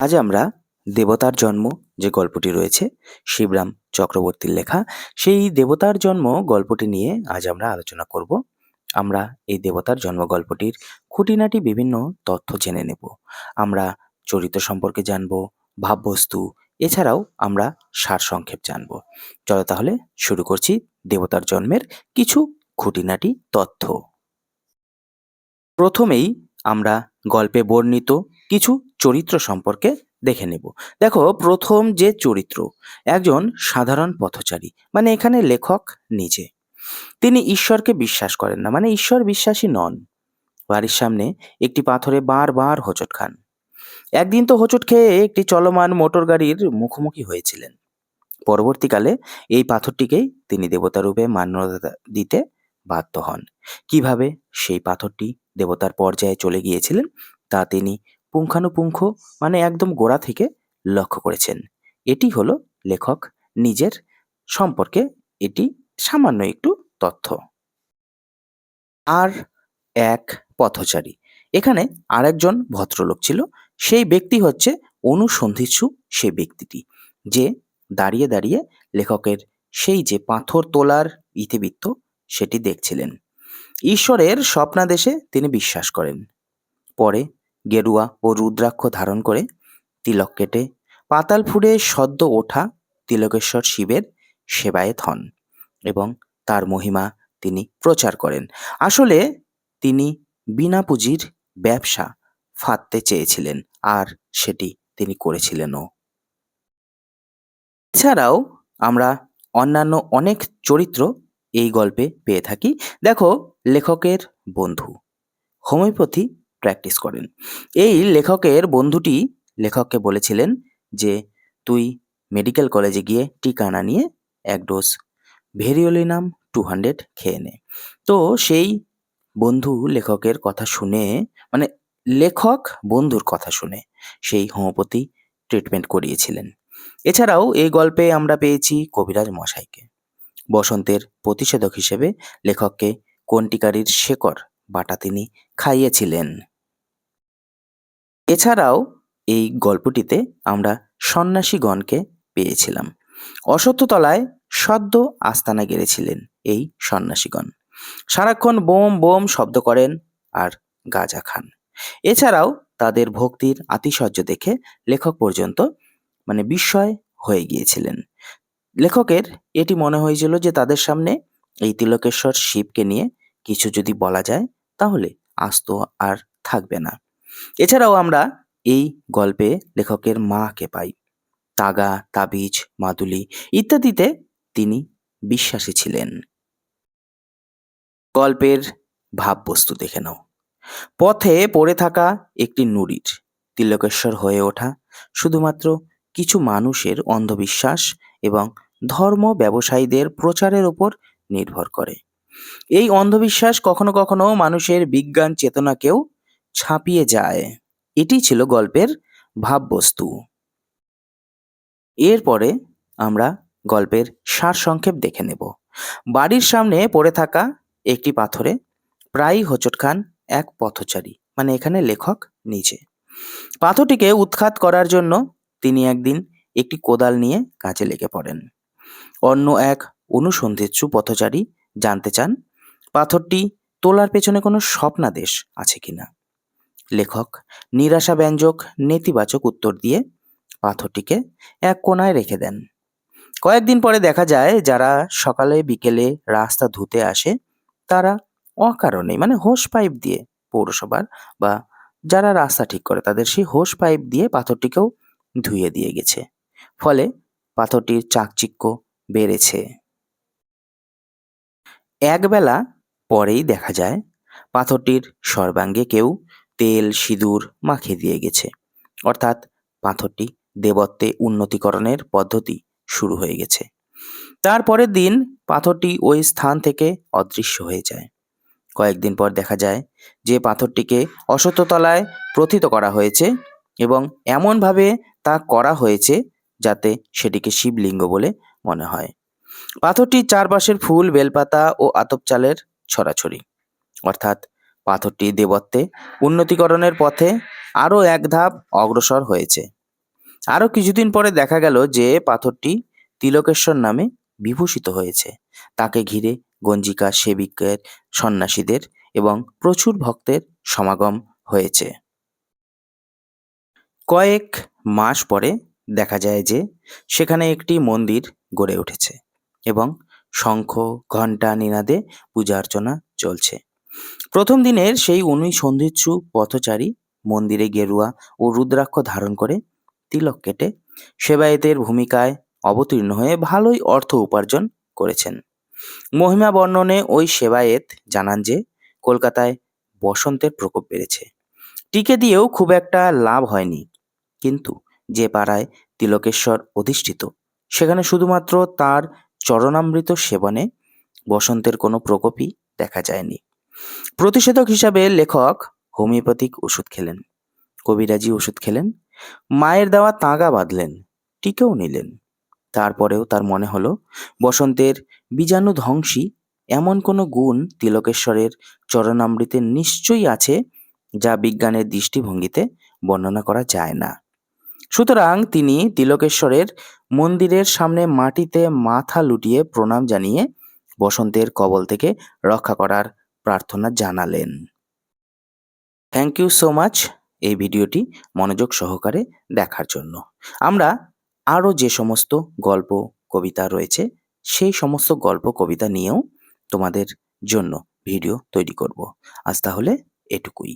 আজ আমরা দেবতার জন্ম যে গল্পটি রয়েছে, শিবরাম চক্রবর্তীর লেখা, সেই দেবতার জন্ম গল্পটি নিয়ে আজ আমরা আলোচনা করব। আমরা এই দেবতার জন্ম গল্পটির খুঁটিনাটি বিভিন্ন তথ্য জেনে নেব। আমরা চরিত্র সম্পর্কে জানব, ভাববস্তু, এছাড়াও আমরা সারসংক্ষেপ জানব। চলো তাহলে শুরু করছি দেবতার জন্মের কিছু খুঁটিনাটি তথ্য। প্রথমেই আমরা গল্পে বর্ণিত কিছু চরিত্র সম্পর্কে দেখে নেব। দেখো, প্রথম যে চরিত্র, একজন সাধারণ পথচারী মানে এখানে লেখক নিজে। তিনি ঈশ্বরকে বিশ্বাস করেন না মানে ঈশ্বর বিশ্বাসী নন। বাড়ির সামনে একটি পাথরে বারবার হোঁচট খান। একদিন তো হোঁচট খেয়ে একটি চলমান মোটর গাড়ির মুখোমুখি হয়েছিলেন। পরবর্তীকালে এই পাথরটিকেই তিনি দেবতা রূপে মান্যতা দিতে বাধ্য হন। কীভাবে সেই পাথরটি দেবতার পর্যায়ে চলে গিয়েছিলেন। তা তিনি পুঙ্খানুপুঙ্খ মানে একদম গোড়া থেকে লক্ষ্য করেছেন। এটি হলো লেখক নিজের সম্পর্কে এটি সামান্য একটু তথ্য। আর এক পথচারী। এখানে আরেকজন ভদ্রলোক ছিল। সেই ব্যক্তি হচ্ছে অনুসন্ধিৎসু সেই ব্যক্তিটি, যে দাঁড়িয়ে দাঁড়িয়ে লেখকের সেই যে পাথর তোলার ইতিবৃত্ত সেটি দেখছিলেন। ঈশ্বরের স্বপ্নাদেশে তিনি বিশ্বাস করেন। পরে গেরুয়া ও রুদ্রাক্ষ ধারণ করে তিলক কেটে পাতাল ফুড়ে সদ্য ওঠা তিলকেশ্বর শিবের সেবায়েত হন এবং তার মহিমা তিনি প্রচার করেন। আসলে তিনি বিনা পুঁজির ব্যবসা ফাঁদতে চেয়েছিলেন আর সেটি তিনি করেছিলেনও। এছাড়াও আমরা অন্যান্য অনেক চরিত্র এই গল্পে পেয়ে থাকি। দেখো লেখকের বন্ধু। হোমিওপ্যাথি প্র্যাকটিস করেন। এই লেখকের বন্ধুটি লেখককে বলেছিলেন যে, তুই মেডিকেল কলেজে গিয়ে টিকা না নিয়ে এক ডোজ ভেরিওলিনাম টু হান্ড্রেড খেয়ে নে। তো সেই বন্ধু লেখকের কথা শুনে মানে লেখক বন্ধুর কথা শুনে সেই হোমিওপ্যাথি ট্রিটমেন্ট করিয়েছিলেন। এছাড়াও এই গল্পে আমরা পেয়েছি কবিরাজ মশাইকে। বসন্তের প্রতিষেধক হিসেবে লেখককে কন্টিকারির শেকড় বাটা তিনি খাইয়েছিলেন। এছাড়াও এই গল্পটিতে আমরা সন্ন্যাসীগণকে পেয়েছিলাম। অসত্যতলায় সদ্য আস্তানা গেড়েছিলেন এই সন্ন্যাসীগণ। সারাক্ষণ বোম বোম শব্দ করেন আর গাঁজা খান। এছাড়াও তাদের ভক্তির আতিশয্য দেখে লেখক পর্যন্ত মানে বিস্ময় হয়ে গিয়েছিলেন। লেখকের এটি মনে হয়েছিল যে তাদের সামনে এই তিলকেশ্বর শিবকে নিয়ে কিছু যদি বলা যায়, তাহলে আস্ত আর থাকবে না। এছাড়াও আমরা এই গল্পে লেখকের মাকে পাই। তাগা, তাবিজ, মাদুলি ইত্যাদিতে তিনি বিশ্বাসী ছিলেন। গল্পের ভাববস্তু দেখে নাও। পথে পড়ে থাকা একটি নুড়ির তিলকেশ্বর হয়ে ওঠা শুধুমাত্র কিছু মানুষের অন্ধবিশ্বাস এবং ধর্ম ব্যবসায়ীদের প্রচারের ওপর নির্ভর করে। এই অন্ধবিশ্বাস কখনো কখনো মানুষের বিজ্ঞান চেতনাকেও ছাপিয়ে যায়। এটি ছিল গল্পের ভাববস্তু। এরপরে আমরা গল্পের সারসংক্ষেপ দেখে নেব। বাড়ির সামনে পড়ে থাকা একটি পাথরে প্রায়ই হোঁচট খান এক পথচারী মানে এখানে লেখক নিজে। পাথরটিকে উৎখাত করার জন্য তিনি একদিন একটি কোদাল নিয়ে কাজে লেগে পড়েন। অন্য এক অনুসন্ধিৎসু পথচারী জানতে চান, পাথরটি তোলার পেছনে কোনো স্বপ্নাদেশ আছে কিনা? লেখক নিরাশাব্যঞ্জক নেতিবাচক উত্তর দিয়ে পাথরটিকে এক কোনায় রেখে দেন। কয়েকদিন পরে দেখা যায়, যারা সকালে বিকেলে রাস্তা ধুতে আসে, তারা অকারণে মানে হোস পাইপ দিয়ে পৌরসভার বা যারা রাস্তা ঠিক করে, তাদের সেই হোস পাইপ দিয়ে পাথরটিকেও ধুয়ে দিয়ে গেছে। ফলে পাথরটির চাকচিক্য বেড়েছে। একবেলা পরেই দেখা যায় পাথরটির সর্বাঙ্গে কেউ তেল, সিঁদুর মাখিয়ে দিয়ে গেছে। অর্থাৎ পাথরটি দেবত্বে উন্নতিকরণের পদ্ধতি শুরু হয়ে গেছে। তারপরের দিন পাথরটি ওই স্থান থেকে অদৃশ্য হয়ে যায়। কয়েকদিন পর দেখা যায় যে পাথরটিকে অসত্যতলায় প্রথিত করা হয়েছে এবং এমনভাবে তা করা হয়েছে যাতে সেটিকে শিবলিঙ্গ বলে মনে হয়। পাথরটির চারপাশের ফুল, বেলপাতা ও আতপ চালের ছড়াছড়ি। অর্থাৎ পাথরটি দেবত্বে উন্নতিকরণের পথে আরও এক ধাপ অগ্রসর হয়েছে। আরও কিছুদিন পরে দেখা গেল যে পাথরটি তিলকেশ্বর নামে বিভূষিত হয়েছে। তাকে ঘিরে গঞ্জিকা সেবিকের সন্ন্যাসীদের এবং প্রচুর ভক্তের সমাগম হয়েছে। কয়েক মাস পরে দেখা যায় যে সেখানে একটি মন্দির গড়ে উঠেছে। এবং শঙ্খ, ঘণ্টা, নিনাদে পূজা অর্চনা চলছে। প্রথম দিনের সেই উনি সন্ধিচ্ছু পথচারী মন্দিরে গেরুয়া ও রুদ্রাক্ষ ধারণ করে তিলক কেটে সেবায়েতের ভূমিকায় অবতীর্ণ হয়ে ভালোই অর্থ উপার্জন করেছেন। মহিমা বর্ণনে ওই সেবায়েত জানান যে, কলকাতায় বসন্তের প্রকোপ বেড়েছে। টিকে দিয়েও খুব একটা লাভ হয়নি। কিন্তু যে পাড়ায় তিলকেশ্বর অধিষ্ঠিত, সেখানে শুধুমাত্র তার চরণামৃত সেবনে বসন্তের কোনো প্রকোপই দেখা যায়নি। প্রতিষেধক হিসাবে লেখক হোমিওপ্যাথিক ওষুধ খেলেন, কবিরাজি ওষুধ খেলেন, মায়ের দেওয়া তাগা বাঁধলেন, টিকেও নিলেন। তারপরেও তার মনে হলো, বসন্তের বীজাণু ধ্বংসী এমন কোনো গুণ তিলকেশ্বরের চরণামৃতে নিশ্চয়ই আছে যা বিজ্ঞানের দৃষ্টিভঙ্গিতে বর্ণনা করা যায় না। সুতরাং তিনি তিলকেশ্বরের মন্দিরের সামনে মাটিতে মাথা লুটিয়ে প্রণাম জানিয়ে বসন্তের কবল থেকে রক্ষা করার প্রার্থনা জানালেন। থ্যাংক ইউ সো মাচ এই ভিডিওটি মনোযোগ সহকারে দেখার জন্য। আমরা আরও যে সমস্ত গল্প, কবিতা রয়েছে, সেই সমস্ত গল্প, কবিতা নিয়েও তোমাদের জন্য ভিডিও তৈরি করব। আজ তাহলে এটুকুই।